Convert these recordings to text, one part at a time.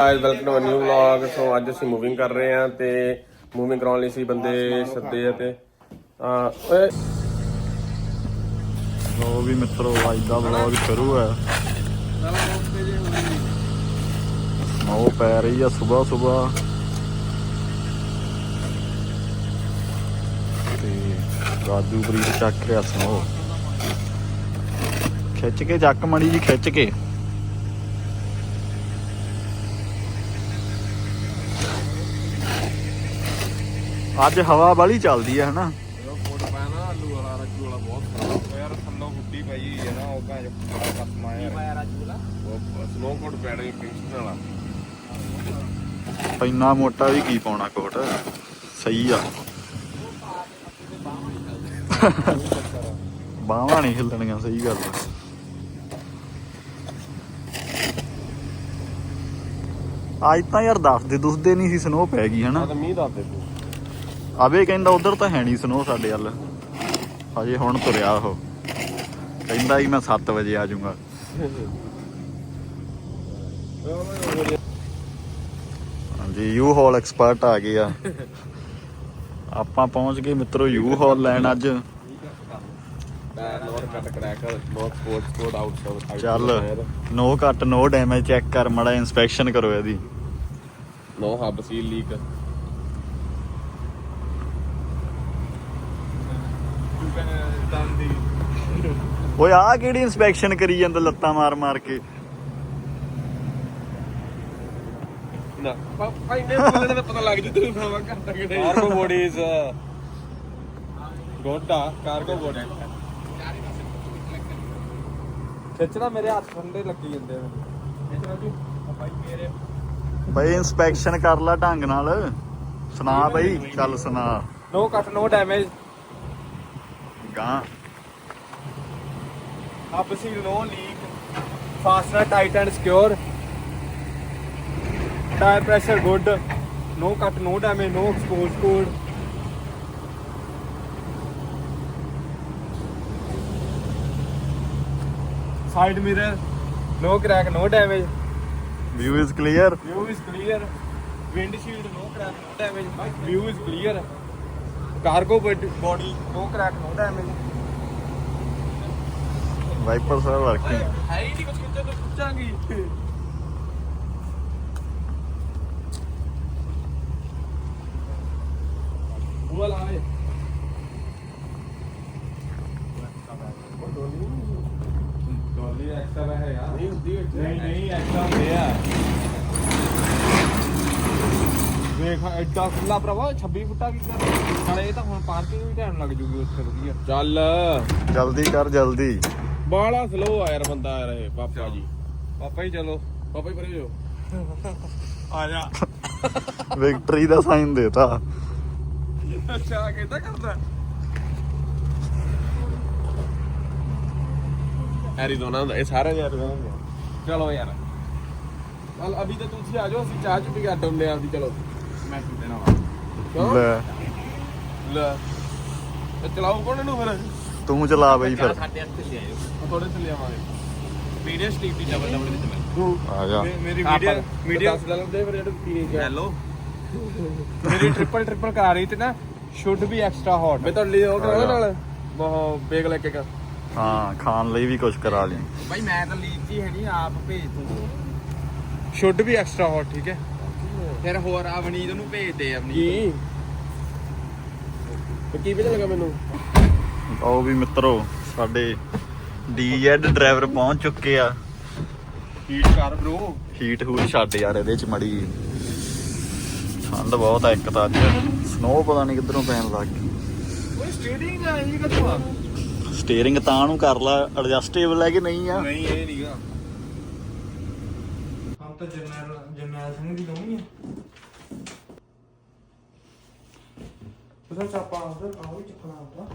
Hi welcome to new vlog so ਅੱਜ ਅਸੀਂ moving ਕਰ ਰਹੇ ਹਾਂ ਤੇ ਮੂਵਿੰਗ ਕਰਾਉਣ ਲਈ ਸੀ ਬੰਦੇ ਸੱਦੇ ਆ ਤੇ ਆ ਓਏ। ਲੋ ਵੀ ਮਿੱਤਰੋ, ਅੱਜ ਦਾ ਵਲੌਗ ਸ਼ੁਰੂ ਹੈ। ਉਹ ਪੈ ਰਹੀ ਆ ਸਵੇਰ ਸਵੇਰ ਤੇ ਰਾਜੂ ਬਰੀਦ ਚੱਕ ਰਿਹਾ ਸਨੋ ਖਿੱਚ ਕੇ, ਚੱਕ ਮੜੀ ਜੀ ਖਿੱਚ ਕੇ। ਅੱਜ ਹਵਾ ਬਾਲੀ ਚੱਲਦੀ ਹੈ ਹਨਾ? ਕੋਟ ਪਾਣਾ ਆਲੂ ਵਾਲਾ ਰੱਜੂ ਵਾਲਾ ਬਹੁਤ ਖਰਾਬ ਯਾਰ ਥੱਲੋਂ ਗੁੱਡੀ ਪਈ ਹੈ ਨਾ ਉਹ ਭਾਂ ਬੜਾ ਕਸਮ ਆ ਯਾਰ। ਪਾਇਆ ਰੱਜੂ ਵਾਲਾ? ਉਹ ਸਨੋ ਕੋਟ ਪੈ ਰਹੀ ਕਿੰਗਸਟਨ ਵਾਲਾ। ਇੰਨਾ ਮੋਟਾ ਵੀ ਕੀ ਪਾਉਣਾ ਕੋਟ? ਸਹੀ ਆ। ਬਾਹਾਂ ਨਹੀਂ ਹਿੱਲਣੀਆਂ ਸਹੀ ਗੱਲ ਆ। ਅੱਜ ਤਾਂ ਯਾਰ ਦੱਸਦੇ ਦੁਸਦੇ ਨਹੀਂ ਸੀ ਸਨੋ ਪੈ ਗਈ ਹਨਾ? ਮੀਂਹ ਦੱਸ ਦੇ ਤੂੰ ਆਵੇ ਕਹਿੰਦਾ ਉਧਰ ਤਾਂ ਹੈ ਨਹੀਂ ਸਨੋ ਸਾਡੇ ਵੱਲ। ਹਜੇ ਹੁਣ ਤੁਰਿਆ ਉਹ। ਕਹਿੰਦਾ ਸੀ ਮੈਂ 7 ਵਜੇ ਆ ਜਾਊਂਗਾ। ਹਾਂਜੀ ਯੂ ਹਾਲ ਐਕਸਪਰਟ ਆ ਗਏ ਆ। ਆਪਾਂ ਪਹੁੰਚ ਗਏ ਮਿੱਤਰੋ ਯੂ ਹਾਲ ਲੈਣ ਅੱਜ। ਚੱਲ, ਨੋ ਕੱਟ ਨੋ ਡੈਮੇਜ ਚੈੱਕ ਕਰ, ਮੜਾ ਇਨਸਪੈਕਸ਼ਨ ਕਰੋ ਇਹਦੀ। ਨੋ ਹੱਬ ਸੀ ਲੀਕ ਓਏ ਆ ਕਿਹੜੀ ਇਨਸਪੈਕਸ਼ਨ ਕਰੀ ਜਾਂਦਾ ਲੱਤਾਂ ਮਾਰ ਮਾਰ ਕੇ? ਨਾ। ਭਾਈ ਨੇ ਬੋਲਣ ਦਾ ਪਤਾ ਲੱਗ ਜੂ ਤੈਨੂੰ ਖਾਵਾ ਕਰਦਾ ਕਿਹੜੇ ਕਾਰਗੋ ਬੋਡੀਜ਼ ਗੋਟਾ ਕਾਰਗੋ ਬੋਡੀ ਖਿੱਚਣਾ ਮੇਰੇ ਹੱਥ ਠੰਡੇ ਲੱਗੀ ਜਾਂਦੇ ਨੇ ਬਈ ਇਨਸਪੈਕਸ਼ਨ ਕਰ ਲੈ ਢੰਗ ਨਾਲ। ਸੁਣਾ ਬਈ ਚੱਲ ਸੁਣਾ। ਨੋ ਕੱਟ ਨੋ ਡੈਮੇਜ ਗਾਂ। Hub C no leak fastener tight and secure tyre pressure good no cut no damage no expose cord side mirror no crack no damage view is clear view is clear windshield no crack no damage view is clear cargo body. No crack no damage. Wiper sir working ਹੈ ਹੀ ਨਹੀਂ ਕੁਝ ਕਿਤੇ ਤੋਂ ਪੁੱਛਾਂਗੀ ਉਹ ਲਾਏ ਡੋਲੀ extra ਹੈ ਯਾਰ ਨਹੀਂ ਹੁੰਦੀ ਨਹੀਂ ਨਹੀਂ ਐਕਸਟਰਾ ਵੇਖ ਐਡਾ ਖੁੱਲਾ ਭਰਾਵਾ 26 ਫੁੱਟਾ ਕੀ ਕਰ ਨਾਲੇ ਇਹ ਤਾਂ ਹੁਣ ਪਾਰਕਿੰਗ ਵੀ ਟਾਈਮ ਲੱਗ ਜੂਗੀ ਉੱਥੇ ਵਧੀਆ। ਚੱਲ। ਜਲਦੀ ਕਰ ਜਲਦੀ। ਬਾਲਾ ਸਲੋ ਆ ਯਾਰ ਬੰਦਾ ਆ ਰਹੇ ਪਾਪਾ ਜੀ। ਪਾਪਾ ਹੀ ਚਲੋ। ਪਾਪਾ ਹੀ ਪਰੇ ਜੋ ਆ ਜਾ। ਵਿਕਟਰੀ ਦਾ ਸਾਈਨ ਦੇਤਾ ਅੱਛਾ ਕਿੱਦਾਂ ਕਰਦਾ। ਐਰੀਜ਼ੋਨਾ ਹੁੰਦਾ ਇਹ ਸਾਰੇ ਹੁੰਦਾ ਚਲੋ ਯਾਰ। ਚੱਲ ਅਭੀ ਤਾਂ ਤੁਸੀਂ ਆ ਜਾਓ ਅਸੀਂ ਚਾਹ ਚੁੱਪੀ ਕਰ ਡੋਂਦੇ ਆਪਦੀ ਚਲੋ। ਮੈਂ ਪੀ ਦੇਣਾ ਵਾ ਕਿਉਂ? ਲੈ। ਲੈ। ਤੇ ਚਲਾਓ ਕੋਣ ਨੂੰ ਫਿਰ? ਤੂੰ ਚਲਾ ਬਈ ਫਿਰ। ਸਾਡੇ ਹੱਥ ਲੈ ਆਇਓ। ਥੋੜੇ ਤੇ ਲਿਆਵਾਂਗੇ ਵੀਡੀਓ ਸਟੀਪ ਦੀ ਡਬਲ ਡਬਲ ਵਿੱਚ ਤੂੰ ਆ ਜਾ। ਮੇਰੀ ਮੀਡੀਆ ਮੀਡੀਆ ਦੱਸ ਲੈਂਦੇ ਫਿਰ ਜਿਹੜਾ ਟੀਨੇਜ ਹੈਲੋ। ਮੇਰੀ ਟ੍ਰਿਪਲ ਟ੍ਰਿਪਲ ਕਰਾ ਰਹੀ ਤੇ ਨਾ ਸ਼ੁੱਡ ਵੀ ਐਕਸਟਰਾ ਹੌਟ ਮੈਂ ਤੁਹਾਡੇ ਲਈ ਉਹ ਕਰਾਉਣਾ ਨਾਲ। ਬਹੁਤ ਬੇਗ ਲੈ ਕੇ ਕਰ। ਹਾਂ ਖਾਣ ਲਈ ਵੀ ਕੁਝ ਕਰਾ ਲਈ। ਭਾਈ ਮੈਂ ਤਾਂ ਲੀਕ ਜੀ ਹੈ ਨਹੀਂ ਆਪ ਭੇਜ ਤੂੰ ਸ਼ੁੱਡ ਵੀ ਐਕਸਟਰਾ ਹੌਟ ਠੀਕ ਹੈ? ਫਿਰ ਹੋਰ ਅਵਨੀਤ ਨੂੰ ਭੇਜ ਦੇ ਅਵਨੀਤ। ਕੀ? ਤੇ ਕੀ ਪਤਾ ਲੱਗਾ ਮੈਨੂੰ? ਉਹ ਵੀ ਮਿੱਤਰੋ ਸਾਡੇ ਡੀਐਡ ਡਰਾਈਵਰ ਪਹੁੰਚ ਚੁੱਕੇ ਆ। ਹੀਟ ਕਰ ਬ్రో ਹੀਟ ਹੂਟ ਛੱਡ ਯਾਰ ਇਹਦੇ ਚ ਮੜੀ ਠੰਡ ਬਹੁਤ ਆ ਇੱਕ ਤਾਂ ਅੱਜ। ਸਨੋ ਪਤਾ ਨਹੀਂ ਕਿੱਧਰੋਂ ਪੈਣ ਲੱਗ ਗਈ। ਓਏ ਸਟੇਰਿੰਗ ਆ ਇਹ ਆ। ਸਟੀਅਰਿੰਗ ਤਾਂ ਨੂੰ ਕਰ ਲਾ ਐਡਜਸਟੇਬਲ ਹੈ ਕਿ ਨਹੀਂ ਆ? ਨਹੀਂ ਇਹ ਨਹੀਂਗਾ ਹਮ ਤਾਂ ਜਰਨਲ ਜਰਨਲ ਸਿੰਘ ਦੀ ਕਮੀ ਹੈ ਉਹਦਾ ਚਾਪਾ ਉਧਰ ਆਉ ਵੀ ਚੱਕਣਾ ਹੁੰਦਾ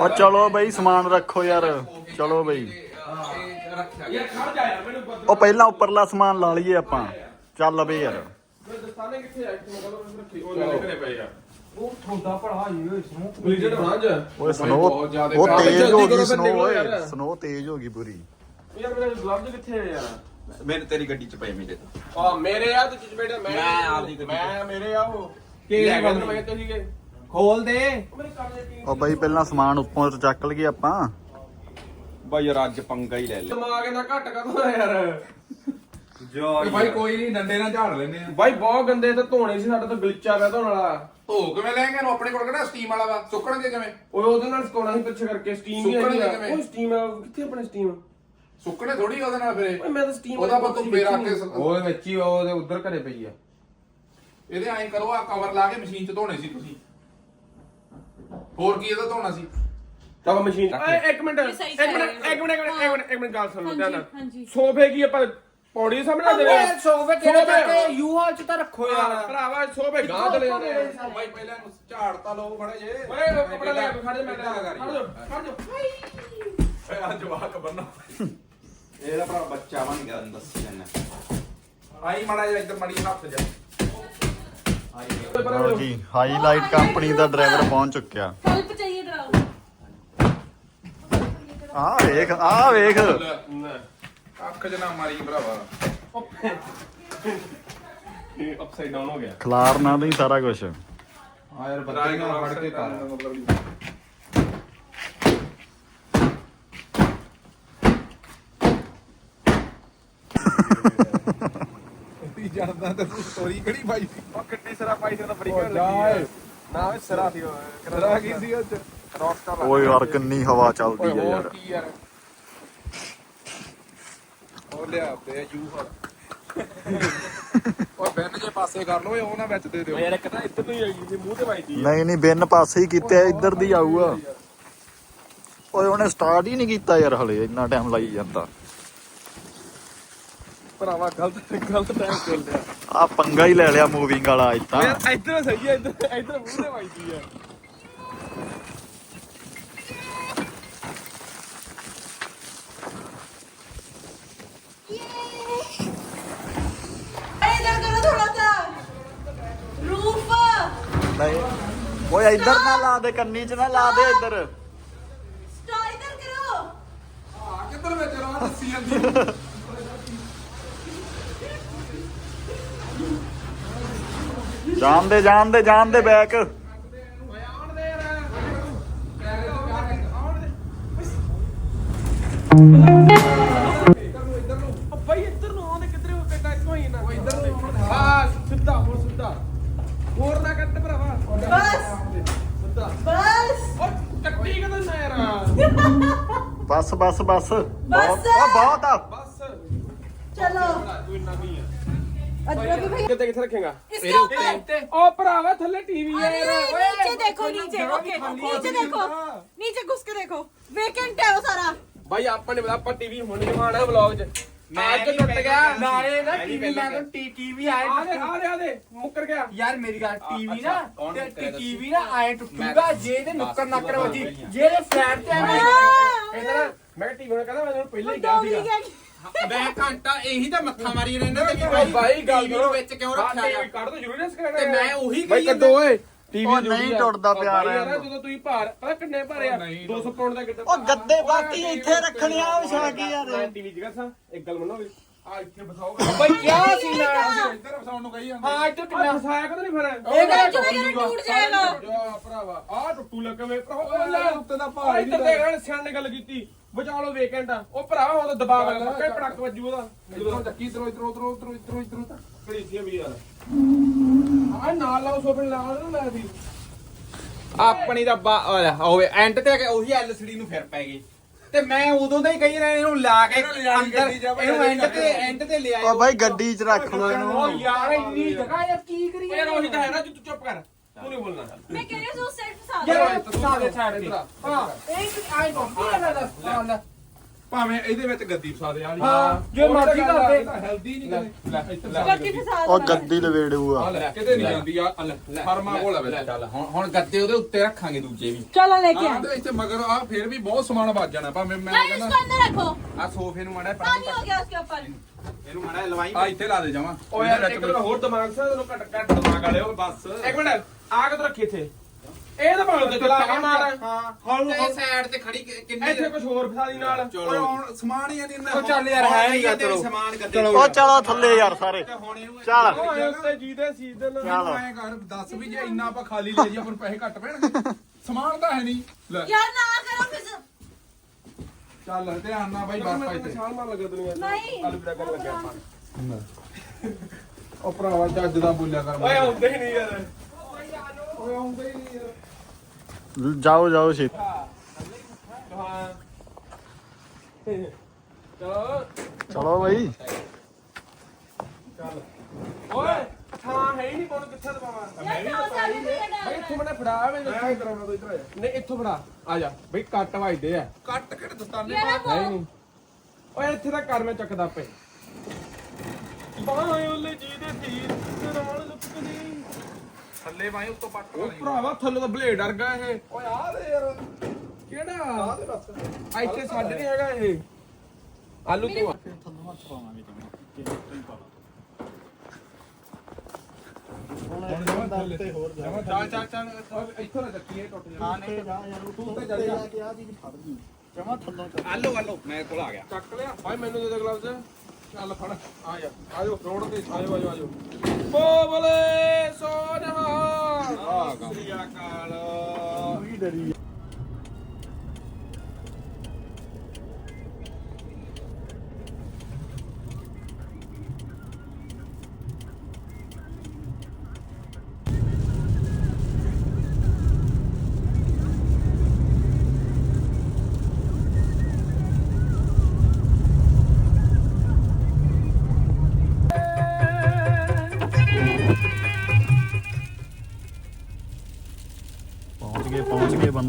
ਉਹ ਚਲੋ ਬਈ ਸਮਾਨ ਰੱਖੋ ਯਾਰ। ਚਲੋ ਬਈ। ਯਾਰ ਖੜ ਜਾ ਯਾਰ ਮੈਨੂੰ ਉਹ ਪਹਿਲਾਂ ਉੱਪਰਲਾ ਸਮਾਨ ਲਾ ਲਈਏ ਆਪਾਂ। ਚੱਲ ਬਈ ਯਾਰ। ਦਸਤਾਨੇ ਕਿੱਥੇ ਆ? ਇੱਕ ਮਿੰਟ ਰੱਖੀ। ਉਹ ਲੈ ਘਰੇ ਪਏ ਆ। ਉਹ ਥੋੜਾ ਭਲਾ ਹੀ ਹੋਈ ਸਮੂਹ ਬਲੀਜ਼ਰ ਫਰਾਂਜ ਓਏ ਸਨੋ ਬਹੁਤ ਜ਼ਿਆਦੇ ਉਹ ਕਾਫੀ ਤੇਜ਼ ਜਲਦੀ ਹੋ ਕਰੋ ਗਈ ਫਿਰ ਸਨੋ ਨਿਕਲੋ ਓਏ ਯਾਰ। ਸਨੋ ਤੇਜ਼ ਹੋ ਗਈ ਪੂਰੀ ਯਾਰ ਮੇਰੇ ਗਲਵਜ਼ ਕਿੱਥੇ ਆ ਯਾਰ? ਮੇਰੇ ਤੇਰੀ ਗੱਡੀ ਚ ਪਏ ਮੇਰੇ ਤਾਂ। ਆ ਮੇਰੇ ਆ ਤੇ ਚਿਚ ਬੇਟਾ ਮੈਂ ਮੈਂ ਆਪਦੀ ਗੱਡੀ ਮੈਂ ਮੇਰੇ ਆ ਉਹ। ਕੀ ਲੈ ਗੱਲ ਕੇ ਮੈਂ ਕਿਹਾ ਸੀਗੇ ਖੋਲ ਦੇ। ਮੇਰੇ ਕੰਮ ਦੇ ਕੀ ਉਹ ਬਾਈ ਪਹਿਲਾਂ ਸਮਾਨ ਉੱਪਰੋਂ ਚੱਕ ਲਈਏ ਆਪਾਂ। ਬਾਈ ਯਾਰ ਅੱਜ ਪੰਗਾ ਹੀ ਲੈ ਦਿਮਾਗ ਘੱਟ ਯਾਰ। ਜੋ ਭਾਈ ਕੋਈ ਨਹੀਂ ਡੰਡੇ ਨਾਲ ਝਾੜ ਲੈਨੇ ਆ। ਬਾਈ ਬਹੁਤ ਗੰਦੇ ਤੇ ਧੋਣੇ ਸੀ ਸਾਡਾ ਤਾਂ ਗਲਿਚਾ ਪਿਆ ਧੋਣ ਵਾਲਾ। ਧੋ ਕਿਵੇਂ ਲੈਂਗੇ ਨੂੰ ਆਪਣੇ ਕੋਲ ਕਿਹੜਾ ਸਟੀਮ ਵਾਲਾ ਵਾ? ਸੁੱਕਣਗੇ ਕਿਵੇਂ? ਓਏ ਉਹਦੇ ਨਾਲ ਸੁਕਾਉਣਾ ਸੀ ਪਿੱਛੇ ਕਰਕੇ ਸਟੀਮ ਹੀ ਹੈਗੀ ਆ। ਸੁੱਕਣਗੇ ਕਿਵੇਂ? ਉਹ ਸਟੀਮ ਆ ਕਿੱਥੇ ਆਪਣੇ ਸਟੀਮ ਸੁੱਕਣੇ ਥੋੜੀ ਉਹਦੇ ਨਾਲ ਓਏ ਫਿਰੇ ਮੈਂ ਤਾਂ ਸਟੀਮ ਉਹਦਾ ਆਪਾਂ ਧੁੱਪੇ ਰੱਖ ਕੇ ਸ- ਉਹਦੇ ਵਿੱਚ ਹੀ ਉਹਦੇ ਉਧਰ ਘਰੇ ਪਈ ਆ। ਇਹਦੇ ਐਂ ਕਰੋ ਆ ਕਵਰ ਲਾ ਕੇ ਮਸ਼ੀਨ 'ਚ ਧੋਣੇ ਸੀ ਤੁਸੀਂ। ਹੋਰ ਕੀ ਇਹਦਾ ਧੋਣਾ ਸੀ? ਤਾਂ ਮਸ਼ੀਨ ਓਏ ਇੱਕ ਮਿੰਟ ਇਹ ਇੱਕ ਮਿੰਟ ਇੱਕ ਮਿੰਟ ਇੱਕ ਮਿੰਟ ਇੱਕ ਮਿੰਟ ਇੱਕ ਮਿੰਟ ਗੱਲ ਸੁਣ ਲਓ ਧਿਆਨ ਨਾਲ। ਹਾਂਜੀ। ਸੋਫੇ ਕੀ ਆਪਾਂ ਪੌੜੀ ਦੇ ਸਾਹਮਣੇ ਦੇ ਰਹੇ ਸੋਫੇ ਕਿਹੜੇ ਚੱਕ ਕੇ ਯੂ ਹਾਲ ਚ ਤਾਂ ਰੱਖੋ ਯਾਰ ਭਰਾਵਾ ਸੋਫੇ ਗਾਂ ਚਲੇ ਜਾਂਦੇ ਆ ਭਾਈ ਪਹਿਲਾਂ ਇਹਨੂੰ ਝਾੜ ਤਾਂ ਲਓ ਖੜੇ ਜੇ ਓਏ ਉਹ ਕੱਪੜਾ ਲੈ ਕੇ ਖੜ ਜਾ ਮੈਂ ਏਦਾਂ ਖੜ ਕਰੀ। ਜਾ ਖੜ ਜਾ ਓਏ ਆ ਜਵਾਕ ਬੰਨਾ ਇਹਦਾ ਭਰਾ ਬੱਚਾ ਬਣ ਗਿਆ ਦੱਸ ਜੰਨਾ ਆਈ ਮਾੜਾ ਜਿਹਾ ਇੱਧਰ ਮੜੀ ਹੱਥ ਜਾ ਲਓ ਜੀ ਹਾਈਲਾਈਟ ਕੰਪਨੀ ਦਾ ਡਰਾਈਵਰ ਪਹੁੰਚ ਚੁੱਕਿਆ हेल्प चाहिए डराओ ਆਹ ਵੇਖ ਆਹ ਵੇਖ ਅੱਖ ਚ ਨਾ ਮਾਰੀ ਭਰਾਵਾ। ਅਪਸਾਈਡ ਡਾਊਨ ਹੋ ਗਿਆ। ਖਲਾਰਨਾ ਨਹੀਂ ਸਾਰਾ ਕੁਝ ਆ ਯਾਰ ਬੱਤੇ ਨਾਲ ਫੜ ਕੇ ਕਰ। ਵੀ ਜਾਂਦਾ ਤੇ ਤੂੰ ਸਟੋਰੀ ਕਿਹੜੀ ਪਾਈ ਸੀ? ਉਹ ਕਿੱਡੀ ਸਰਾ ਪਾਈ ਸੀ ਤਾਂ ਬੜੀ ਲੱਗੀ ਏ। ਨਾ ਓਏ ਸਰਾ ਸੀ ਉਹ ਕਰਾ ਕੀ ਸੀ ਉਹ ਚ? ਰੌਸਟਰ ਓਏ ਯਾਰ ਕਿੰਨੀ ਹਵਾ ਚੱਲਦੀ ਹੈ ਹੋਰ ਯਾਰ। ਕੀ ਯਾਰ। ਉਹ ਲਿਆ ਤੇ ਯੂ ਹਰ। ਓਏ ਬੈਨ ਜੇ ਪਾਸੇ ਕਰ ਲਓ ਇਹ ਉਹ ਨਾ ਵਿੱਚ ਦੇ ਦਿਓ। ਯਾਰ ਇੱਕ ਤਾਂ ਇੱਧਰ ਨੂੰ ਹੀ ਆਈ ਸੀ ਮੂੰਹ ਤੇ ਵੱਜਦੀ ਆ ਨਹੀਂ ਨਹੀਂ ਬਿਨ ਪਾਸੇ ਹੀ ਕੀਤੇ ਆ, ਇੱਧਰ ਦੀ ਆਊਗਾ। ਓਏ ਉਹਨੇ ਸਟਾਰਟ ਹੀ ਨਹੀਂ ਕੀਤਾ ਯਾਰ ਹਲੇ ਇੰਨਾ ਟਾਈਮ ਲਾਈ ਜਾਂਦਾ। ਭਰਾਵਾ ਗਲਤ ਗਲਤ ਟਾਈਮ ਚੱਲ ਲਿਆ ਆ ਪੰਗਾ ਹੀ ਲੈ ਲਿਆ ਮੂਵਿੰਗ ਵਾਲਾ ਅੱਜ ਤਾਂ ਯਾਰ ਇੱਧਰ ਸਹੀ ਹੈ ਇੱਧਰ ਇੱਧਰ ਮੂੰਹ ਤੇ ਵੱਜਦੀ ਆ ਨਹੀਂ। ਓਏ ਇੱਧਰ ਨਾ ਲਾ ਦੇ ਕੰਨੀ 'ਚ ਨਾ ਲਾ ਦੇ ਇੱਧਰ। ਸਟਾਰ ਇੱਧਰ ਕਰੋ। ਆ ਕਿੱਧਰ ਵਿੱਚ ਰਹਾ ਦੱਸੀ ਜਾਂਦੀ ਜਾਣ ਦੇ ਜਾਣ ਦੇ ਜਾਣ ਦੇ। ਬੈਕ ਬਸ। ਬਸ। ਓਏ ਟੱਕੀ ਕਦੋਂ ਨਾ ਯਾਰ ਬਸ ਬਸ। ਬਸ। ਬਹੁਤ ਆ ਬਹੁਤ ਆ। ਬਸ। ਚਲੋ। ਤੂੰ ਇੰਨਾ ਵੀ ਆ। ਅਦਰਕ ਭਾਈ ਕਿੱਥੇ ਕਿੱਥੇ ਰੱਖੇਗਾ? ਇਹਦੇ ਉੱਤੇ। ਉਹ ਭਰਾਵਾ ਥੱਲੇ ਟੀਵੀ ਆ ਯਾਰ। ਓਏ ਨੀਚੇ ਦੇਖੋ ਨੀਚੇ। ਓਕੇ ਨੀਚੇ ਦੇਖੋ। ਨੀਚੇ ਘੁਸ ਕੇ ਦੇਖੋ। ਵੇਕੈਂਟ ਹੈ ਉਹ ਸਾਰਾ। ਭਾਈ ਆਪਾਂ ਨੇ ਬਤਾ ਆਪਾਂ ਟੀਵੀ ਹੁਣ ਜਮਾਣਾ ਵਲੌਗ 'ਚ। ਅੱਜ ਟੁੱਟ ਗਿਆ। ਨਾਲੇ ਨਾ ਟੀਵੀ ਮੈਂ ਤਾਂ ਟੀਵੀ ਆਏ ਆ ਦੇ ਆ ਦੇ ਆ ਦੇ ਮੁੱਕਰ ਗਿਆ। ਯਾਰ ਮੇਰੀ ਗੱਲ ਟੀਵੀ ਨਾ ਤੇ ਟੀਵੀ ਨਾ ਆਏ ਟੁੱਟੂਗਾ ਜੇ ਇਹਦੇ ਨੁੱਕਰ ਨੱਕਰ ਵੱਜੀ ਜੇ। ਇਹਦੇ ਫਲੈਟ ਤੇ ਐਵੇਂ ਨਾ ਮੈਂ ਟੀਵੀ ਨੂੰ ਕਹਿੰਦਾ ਮੈਂ ਤੁਹਾਨੂੰ ਪਹਿਲਾਂ ਹੀ ਕਿਹਾ ਸੀਗਾ। ਮੈਂ ਘੰਟਾ ਇਹੀ ਤਾਂ ਮੱਥਾ ਮਾਰੀ ਰਹਿੰਦਾ ਤੇ ਵੀ ਬਾਈ ਗੱਲ ਕਰੋ। ਵਿੱਚ ਕਿਉਂ ਰੱਖਿਆ ਦੋ ਤੇ ਮੈਂ ਉਹੀ ਕਹੀ ਜਾਂਦਾ। ਓਏ। ਟੀਵੀ ਉਹ ਨਹੀਂ ਟੁੱਟਦਾ ਪਿਆ ਯਾਰ। ਜਦੋਂ ਤੁਸੀਂ ਭਾਰ ਪਤਾ ਕਿੰਨੇ ਭਾਰੇ ਆ? 200 ਪਾਉਂਡ ਦਾ ਕਿੱਡਾ ਉਹ ਗੱਦੇ ਬਾਕੀ ਇੱਥੇ ਰੱਖਣੀਆਂ ਵਿਛਾ ਕੇ ਯਾਰ। ਟੀਵੀ ਜਗਾ ਸਾਂ ਇੱਕ ਗੱਲ ਮੰਨੋਗੇ? ਆ ਇੱਥੇ ਬਸਾਓ ਬਈ ਕਿਆ ਸੀ ਨਾ ਇੱਧਰ ਵਸਾਉਣ ਕਹੀ ਜਾਂਦੇ। ਹਾਂ ਇੱਧਰ ਕਿੰਨਾ ਹਸਾਇਆ ਕਦੇ ਨਹੀਂ ਫਿਰ ਇਹ ਗੱਲ ਜਿਵੇਂ ਕਿਹੜਾ ਟੁੱਟ ਜਾਏਗਾ ਜਾ ਭਰਾਵਾ ਆ ਭਰਾਵਾ। ਲੈ ਉੱਤੇ ਦਾ ਸਿਆਣ ਕੀਤੀ। ਬਚਾ ਲਓ ਵੇਕੈਂਟ ਉਹ ਭਰਾਵਾ ਦਬਾਅ ਲੱਗਾ ਵੱਜੂ ਚੱਕੀ ਇਧਰੋਂ ਖਰੀਦੀ ਵੀ ਯਾਰ। ਆ ਨਾਲ ਲਾਓ ਸੋਪਣ ਲਾਓ ਨਾ ਲੈ ਵੀ ਆਪਣੀ ਦਾ ਬਾ- ਉਹ ਲੈ, ਹੋਵੇ ਐਂਡ ਤੇ ਆ ਕੇ ਉਹੀ ਐਲਸੀਡੀ ਨੂੰ ਫਿਰ ਪੈ ਗਏ। ਤੇ ਮੈਂ ਉਦੋਂ ਦਾ ਹੀ ਕਹੀ ਰਿਹਾ ਇਹਨੂੰ ਲਾ ਕੇ ਇਹਨੂੰ ਲਿਆ ਕੇ ਅੰਦਰ ਗੱਡੀ 'ਚ ਆ, ਭਾਈ ਇਹਨੂੰ ਐਂਡ ਤੇ ਐਂਡ ਤੇ ਲਿਆ ਉਹ ਬਾਈ ਗੱਡੀ 'ਚ ਰੱਖ ਲੋ ਉਹ ਇਹਨੂੰ ਯਾਰ ਇੰਨੀ ਜਗ੍ਹਾ ਯਾਰ ਕੀ ਕਰੀਏ? ਯਾਰ ਉਹੀ ਤਾਂ ਹੈ ਨਾ ਤੂੰ ਚੁੱਪ ਕਰ। ਤੂੰ ਨਹੀਂ ਬੋਲਣਾ। ਮੈਂ ਕਹਿ ਰਿਹਾ ਜੋ ਸਿਰਫ ਸਾਦਾ ਯਾਰ ਸਾਡੇ ਛੱਡ ਦੇ ਹਾਂ ਇਹ ਆਈ ਬੰਪੀ ਆ ਲੈ ਲੈ। ਭਾਵੇਂ ਇਹਦੇ ਵਿੱਚ ਗੱਦੀ ਫਸਾ ਦੇ ਵਾਲੀ। ਹਾਂ, ਜੇ ਮਰਜ਼ੀ ਕਰ ਦੇ। ਹੈਲਦੀ ਨਹੀਂ ਕਦੇ। ਲੈ ਇੱਥੇ ਲੈ। ਗੱਡੀ ਉਹ ਗੱਦੀ ਲਵੇੜੂਆ ਆ ਕਿਤੇ ਨਹੀਂ ਜਾਂਦੀ ਆ ਲੈ ਫਰਮਾ ਕੋਲ ਆ ਲੈ, ਚੱਲ ਹੁਣ ਹੁਣ ਗੱਦੇ ਉਹਦੇ ਉੱਤੇ ਰੱਖਾਂਗੇ ਦੂਜੇ ਵੀ। ਚਲੋ ਲੈ ਕੇ ਆ। ਇੱਥੇ ਮਗਰ ਆ ਫੇਰ ਵੀ ਬਹੁਤ ਸਮਾਨ ਵੱਜ ਜਾਣਾ ਭਾਵੇਂ ਮੈਂ ਨਹੀਂ ਕਹਿੰਦਾ ਇਸਕੋ ਅੰਦਰ ਰੱਖੋ। ਆ ਸੋਫੇ ਨੂੰ ਮੜਾ ਪਾਣੀ ਹੋ ਗਿਆ ਉਸਕੇ ਉੱਪਰ। ਇਹਨੂੰ ਮਾੜਾ ਲਵਾਈ। ਆ ਇੱਥੇ ਲਾ ਦੇ ਜਾਵਾਂ ਓ ਇੱਕ ਹੋਰ ਦਿਮਾਗ ਸਾ ਤੈਨੂੰ ਘਟ ਘਟ ਦਿਮਾਗ ਵਾਲਿਓ ਬਸ। ਇੱਕ ਮਿੰਟ। ਆਹ ਕਿੱਧਰ ਰੱਖੀ ਇੱਥੇ? ਇਹ ਤਾਂ ਭਾਵੇਂ ਤੇ ਚਲਾ ਕੇ ਮਾਰ ਹਾਂ। ਹੌਲੂ ਤੇ ਸਾਈਡ ਤੇ ਖੜੀ ਕਿ- ਇੱਥੇ ਕੁਝ ਹੋਰ ਫਸਾਦੀ ਨਾਲ। ਓਏ ਹੁਣ ਸਮਾਨ ਹੀ ਇਹਦੇ ਅੰਦਰ ਚੱਲ ਯਾਰ, ਹੈ ਹੀ ਆ ਤੇਰੇ ਸਮਾਨ ਗੱਦੇ ਚਲੋ। ਚਲੋ ਥੱਲੇ ਯਾਰ ਸਾਰੇ। ਚੱਲ। ਉਹ ਉੱਤੇ ਜੀਦੇ ਸੀਦਨ ਚੱਲ। ਮੈਂ ਕਰ ਦੱਸ ਵੀ ਜੇ ਇੰਨਾ ਆਪਾਂ ਖਾਲੀ ਲੈ ਜੀ ਆਪਾਂ ਪੈਸੇ ਘੱਟ ਪੈਣਗੇ। ਸਮਾਨ ਤਾਂ ਹੈ ਨਹੀਂ। ਲੈ। ਯਾਰ ਨਾ ਕਰੋ ਕਿਸ ਚੱਲ ਧਿਆਨ ਨਾਲ ਬਾਈ ਬਸ ਪਾਈ ਤੇ। ਛਾਲ ਮਾਰ ਲੱਗਾ ਦੁਨੀਆ ਨਹੀਂ। ਅਲਵਿਦਾ ਕਰਨ ਲੱਗਿਆ ਆਪਾਂ। ਉਹ ਭਰਾਵਾ ਚੱਜ ਦਾ ਬੋਲਿਆ ਕਰ ਓਏ ਹੁੰਦੇ ਹੀ ਨਹੀਂ ਯਾਰ। ਓਏ ਆਉਂਦੇ ਹੀ ਨਹੀਂ ਯਾਰ। ਜਾਓ ਜਾਓ ਛੇ ਚਲੋ ਭਾਈ ਓਏ ਹੈ ਨਹੀਂ ਕੋਣ ਕਿੱਥੇ ਦਵਾਵਾਂ ਯਾਰ ਤਾਂ ਚੱਲ ਵੀ ਬਈ ਇੱਥੋਂ ਬਣਾ ਫੜਾ ਵੇ ਆ ਜਾ। ਇੱਥੋਂ ਫੜਾ। ਆ ਜਾ। ਬਈ ਕੱਟ ਵਜਦੇ ਆ। ਕੱਟ ਕਿਹੜੇ ਦਸਤਾਨੇ ਨਹੀਂ। ਇੱਥੇ ਤਾਂ ਕਰ ਚੱਕਦਾ ਪਏ ਜੀ ਦੇ ਥੱਲੇ ਬਾਈ ਉੱਤੋਂ ਪੱਟ ਉਹ ਭਰਾਵਾ ਥੱਲੇ ਤਾਂ ਬਲੇਡ ਅਰਗਾ ਇਹ ਓਏ ਆ ਦੇ ਯਾਰ ਕਿਹੜਾ ਆ ਦੇ ਬਸ ਆ ਇੱਥੇ ਸਾਡੇ ਨਹੀਂ ਹੈਗਾ ਇਹ ਆਲੂ ਤੂੰ ਆ। ਹੁਣ ਜਮਾ ਥੱਲੇ ਤੇ ਹੋਰ ਜਾ ਚੱਲ ਚੱਲ ਚੱਲ ਓਏ ਇੱਥੋਂ ਨਾ ਚੱਕੀ ਇਹ ਟੁੱਟ ਜਾਣਾ ਹਾਂ ਨਹੀਂ ਜਾ ਯਾਰ ਤੂੰ ਤੇ ਚੱਲ ਜਾ ਆਲੋ ਆਲੋ ਮੇਰੇ ਕੋਲ ਆ ਗਿਆ ਚੱਕ ਲਿਆ ਭਾਈ ਮੈਨੂੰ ਦੇ ਦੇ ਗਲਵਜ਼ ਚੱਲ ਫੜ ਆ ਜਾ ਆ ਜਾ ਰੋਡ ਤੇ ਆਜੋ ਆਜੋ ਆਜੋ ਬੋਬਲੇ ਸੋਨਹਾ ਆ ਸ੍ਰੀ ਅਕਾਲ।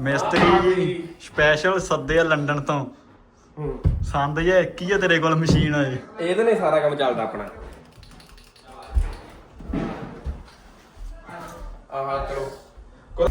ਮਿਸਤਰੀ ਜੀ ਸਪੈਸ਼ਲ ਸੱਦੇ ਆ ਲੰਡਨ ਤੋਂ। ਹੂੰ। ਸੰਦ ਜੇ ਹੀ ਆ ਤੇਰੇ ਕੋਲ ਮਸ਼ੀਨ ਆ ਇਹ। ਇਹਦੇ ਨੇ ਸਾਰਾ ਕੰਮ ਚੱਲਦਾ ਆਪਣਾ। ਆਹ ਚਲੋ